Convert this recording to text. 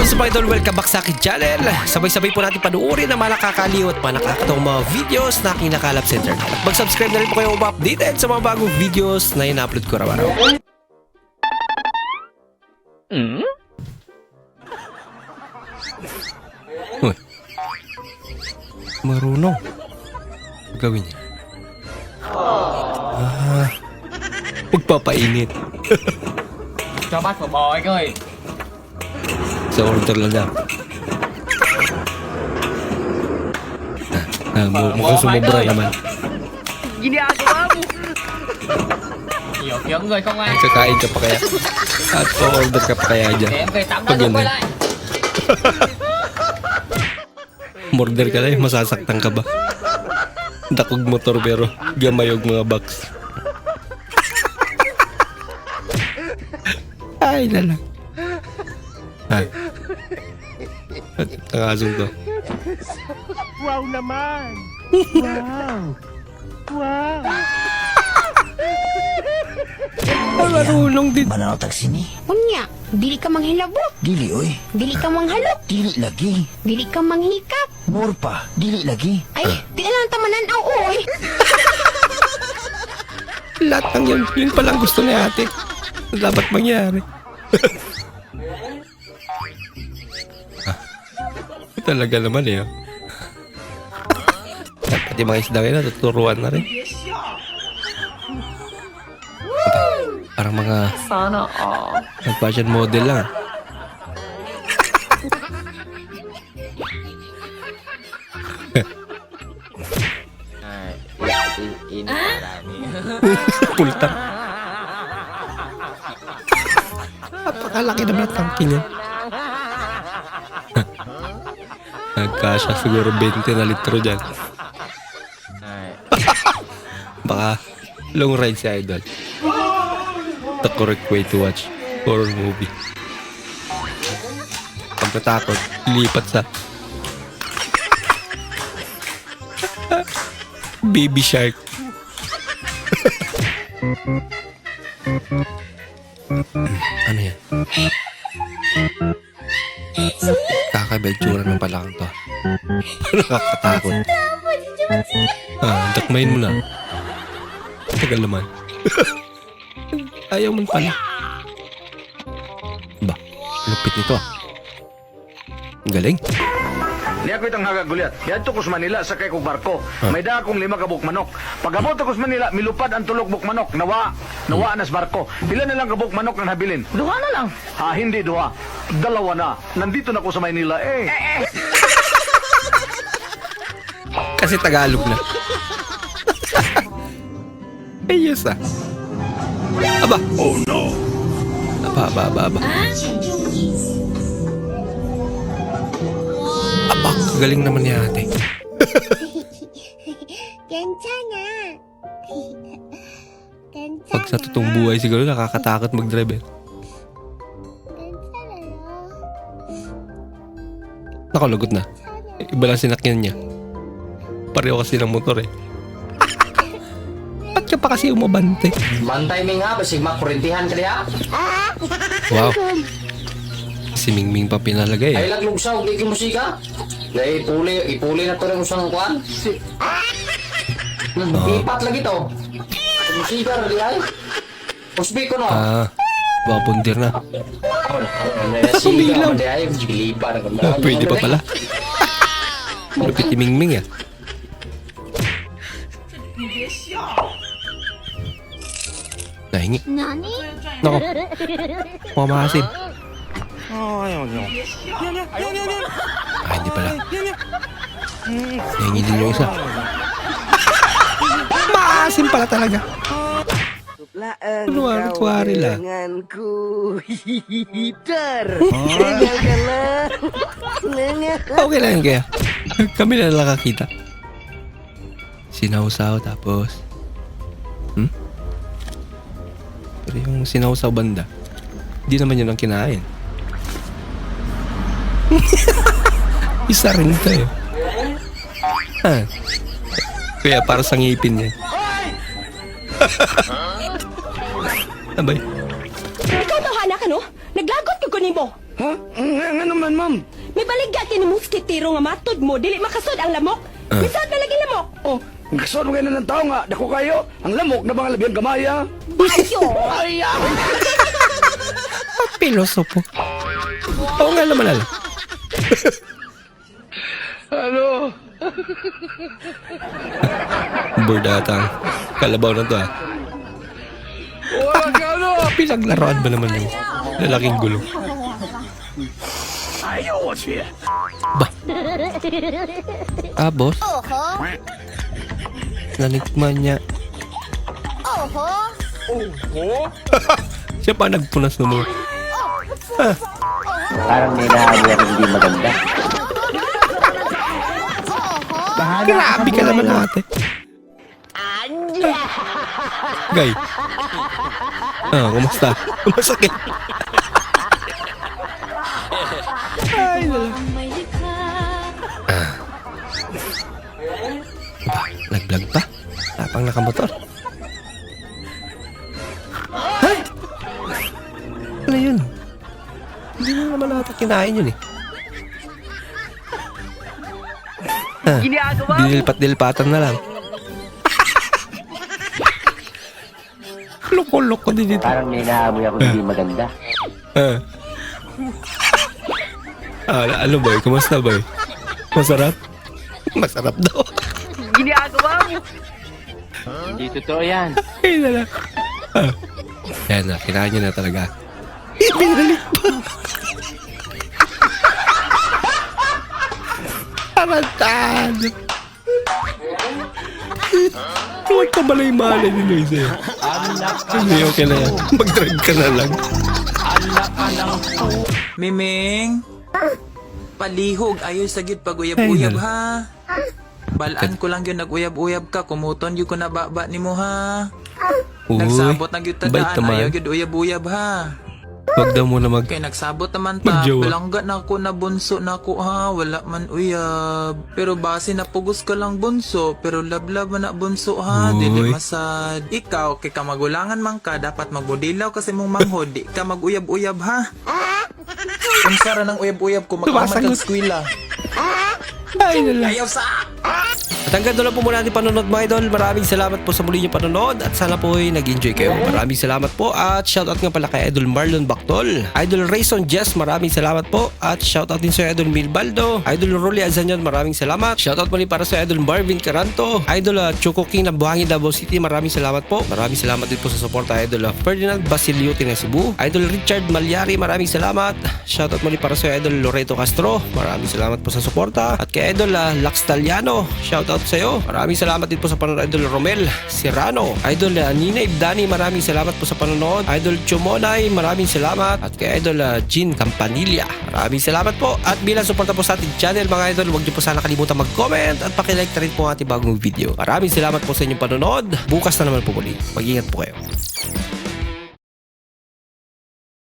What's up idol? Welcome back sa akin channel. Sabay-sabay po natin panuorin ang mga nakakaliw at mga nakakatawang mga videos na aking nakalap sa internet. Mag-subscribe na rin po kayo updated sa mga bagong videos na ina-upload ko araw-araw. Uy. Marunong. Gawin niya. Ah. Magpapainit. cho bác vào bò anh ơi Sa order lang daw. Ah, mu- mukhang sumobra naman. nhiều kiếm người không ai Kakain ka pa kaya? At order ka pa kaya để dyan? em về tắm Pag đã yun quay eh. lại Murder ka lang, masasaktan ka ba? Dakog motor pero gamayog mga box. Ay, na lang. Ay. Ang asong to. Wow naman! Wow! Wow! Marunong din. Mananotag sini. Unya, dili ka manghilabot, Dili oy. dili ka manghalok, Dili lagi. dili ka manghikap. More pa. Dili lagi. Ay, di na lang tamanan aw oy. Lahat ng yun, yun palang gusto ni ate. Dapat mangyari. talaga naman eh. oh. Pati mga isda ngayon, natuturuan na rin. Parang mga sana ờ fashion model lang. ah. in Pulta. Napakalaki naman ang tangki niya. Nagkasya siguro 20 na litro dyan. Baka long ride si Idol. The correct way to watch horror movie. Pag natakot, lipat sa Baby Shark. ano yan? Kakaiba yung tsura ng. Nakakatakot. Ah, dakmain mo na. Tagal naman. Ayaw mo pala. Ba, lupit nito ah. Ang Galing. Niya ko itang hagagulyat. Yadto ko sa Manila sa kay kong barko. May da akong lima ka buk manok. Pagabot ako sa Manila, milupad ang tulog buk manok. Nawa. Nawa na sa barko. Pila na lang ka buk manok na nabilin? Duha na lang. Ha, hindi duha. Dalawa na. Nandito na ako sa Manila eh. Kasi Tagalog na. Eh, Ayos ah. Aba. Oh no. Aba, aba, aba, aba. Ah? Aba, galing naman ni ate. Ganchana. Ganchana. Pag sa totoong buhay siguro nakakatakot mag-drive eh. Nakalagot na. Iba lang sinakyan niya. Pareho kasi ng motor eh. Ba't ka pa kasi umabante? Mantay mi nga basig makurentihan ka diha Wow. Si Mingming pa pinalagay ay eh. laglugsaw di ki musika na ipuli ipuli na to rin usang kuan Hmm, ipat lagi to musika ra diha Usbi ko no Ah, babundir na. Sumilaw. Ah, pwede pa pala. Lupit ni Mingming eh. Nahingi. 나니? Nako, mamahasin. Ah, hindi pala. Nahingi din yung isa. Maasim pala talaga. Laan Kunwari, kunwari lang. Lenganku Hider Tinggalkanlah Lengan Okay lang yun kaya. Kami na lang nakakita. Sinausaw tapos... Hmm? Pero yung sinausaw banda, hindi naman yun ang kinain. Isa rin ito eh. Ha? Kaya para sa ngipin yan. Abay. Ikaw tawhana ka no? Naglagot ka kunin mo. Ha? Nga naman, ma'am. May baligya kini muskitiro nga matod mo, dili makasod ang lamok. Ah. Misod na lagi lamok. Oh, gusto mo kayo ng tao nga. Dako kayo. Ang lamok na mga labiyang gamaya. Pilosopo. Oo nga naman ala. Ano? Ata ang kalabaw na to ah. Ka, ano? Pinaglaruan ba naman yung lalaking gulo? Siya. Ah, boss? Nanikman niya. Siya pa nagpunas ng mga. Parang may nahabi ako hindi maganda. Grabe ka naman ate. Gay. Ah, kumusta? Masakit. Ay, nalang. Ah. Ba, nag-vlog pa? Tapang nakamotor. Kinain yun eh. Ah, Dinilpat-dilpatan na lang. Loko-loko din dito. Parang may nahabi ako hindi maganda. Ah. Ah, ano boy? Kumusta boy? Masarap? Masarap daw. Hindi totoo yan. Ay, na lang. Ah. Yan na, kinain niya na talaga. Ibinalik pa. Tarantado. Huwag ka malay-malay ni Luis eh. Hindi, okay na yan. Mag-drag ka na lang. Miming. Palihog ayo sa gid pag-uyab-uyab ha. Balaan ko lang yun nag-uyab-uyab ka, kumuton yun ko na baba ni mo ha. Nagsabot na gyud bait tadaan, ayaw gyud uyab-uyab ha. Huwag daw muna mag... Kay nagsabot naman ta, Magjowa. palangga na ako na bunso na ako ha, wala man uyab. Pero base na pugos ka lang bunso, pero lablab na bunso ha, Uy. dili masad. Ikaw, kay ka magulangan man ka, dapat magbudilaw kasi mong manghod, di ka mag-uyab-uyab ha. Ang sara ng uyab-uyab ko, magkaman kang skwila. Ay, na lang. Ayaw sa... At hanggang doon lang po muna ating panonood mga idol. Maraming salamat po sa muli niyong panonood at sana po ay nag-enjoy kayo. Maraming salamat po at shoutout nga pala kay Idol Marlon Bactol. Idol Rayson Jess, maraming salamat po at shoutout din sa Idol Milbaldo. Idol Rolly Azanyon, maraming salamat. Shoutout muli para sa Idol Marvin Caranto. Idol uh, Choco King ng Buhangin Davao City, maraming salamat po. Maraming salamat din po sa suporta Idol uh, Ferdinand Basiliuti ng Cebu. Idol Richard Malyari, maraming salamat. Shoutout muli para sa Idol Loreto Castro. Maraming salamat po sa suporta. At kay Idol uh, Lax Taliano, shoutout sa iyo. Maraming salamat din po sa panonood Idol Romel Serrano. Idol uh, Nina Ibdani, maraming salamat po sa panonood. Idol Chumonay, maraming salamat. At kay Idol uh, Jean Campanilla, maraming salamat po. At bilang suporta po sa ating channel mga idol, huwag niyo po sana kalimutan mag-comment at pakilike na rin po ang ating bagong video. Maraming salamat po sa inyong panonood. Bukas na naman po muli. Mag-ingat po kayo.